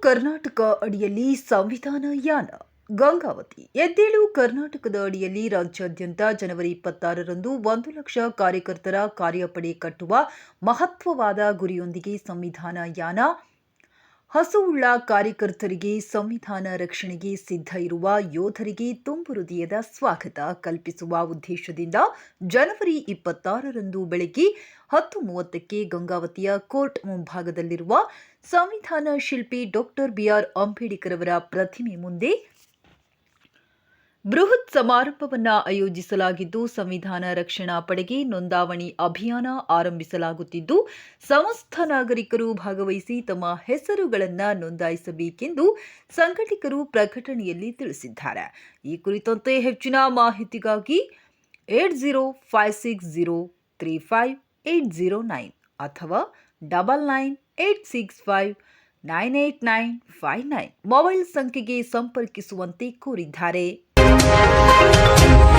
ಕರ್ನಾಟಕ ಅಡಿಯಲ್ಲಿ ಸಂವಿಧಾನ ಯಾನ. ಗಂಗಾವತಿ, ಎದ್ದೇಳು ಕರ್ನಾಟಕದ ಅಡಿಯಲ್ಲಿ ರಾಜ್ಯಾದ್ಯಂತ ಜನವರಿ ಇಪ್ಪತ್ತಾರರಂದು ಒಂದು ಲಕ್ಷ ಕಾರ್ಯಕರ್ತರ ಕಾರ್ಯಪಡೆ ಕಟ್ಟುವ ಮಹತ್ವವಾದ ಗುರಿಯೊಂದಿಗೆ ಸಂವಿಧಾನ ಯಾನ ಹಸುವುಳ್ಳ ಕಾರ್ಯಕರ್ತರಿಗೆ ಸಂವಿಧಾನ ರಕ್ಷಣೆಗೆ ಸಿದ್ಧ ಇರುವ ಯೋಧರಿಗೆ ತುಂಬು ಹೃದಯದ ಸ್ವಾಗತ ಕಲ್ಪಿಸುವ ಉದ್ದೇಶದಿಂದ ಜನವರಿ ಇಪ್ಪತ್ತಾರರಂದು ಬೆಳಗ್ಗೆ ಹತ್ತು ಮೂವತ್ತಕ್ಕೆ ಗಂಗಾವತಿಯ ಕೋರ್ಟ್ ಮುಂಭಾಗದಲ್ಲಿರುವ ಸಂವಿಧಾನ ಶಿಲ್ಪಿ ಡಾಕ್ಟರ್ ಬಿಆರ್ ಅಂಬೇಡ್ಕರ್ ಅವರ ಪ್ರತಿಮೆ ಮುಂದೆ ಬೃಹತ್ ಸಮಾರಂಭವನ್ನು ಆಯೋಜಿಸಲಾಗಿದ್ದು, ಸಂವಿಧಾನ ರಕ್ಷಣಾ ಪಡೆಗೆ ನೋಂದಾವಣಿ ಅಭಿಯಾನ ಆರಂಭಿಸಲಾಗುತ್ತಿದ್ದು, ಸಮಸ್ತ ನಾಗರಿಕರು ಭಾಗವಹಿಸಿ ತಮ್ಮ ಹೆಸರುಗಳನ್ನು ನೋಂದಾಯಿಸಬೇಕೆಂದು ಸಂಘಟಕರು ಪ್ರಕಟಣೆಯಲ್ಲಿ ತಿಳಿಸಿದ್ದಾರೆ. ಈ ಕುರಿತಂತೆ ಹೆಚ್ಚಿನ ಮಾಹಿತಿಗಾಗಿ eight zero five six zero three five eight zero nine ಅಥವಾ double nine eight six five nine eight nine five nine mobile ಸಂಖ್ಯೆಗೆ ಸಂಪರ್ಕಿಸುವಂತೆ ಕೋರಿದ್ದಾರೆ. Música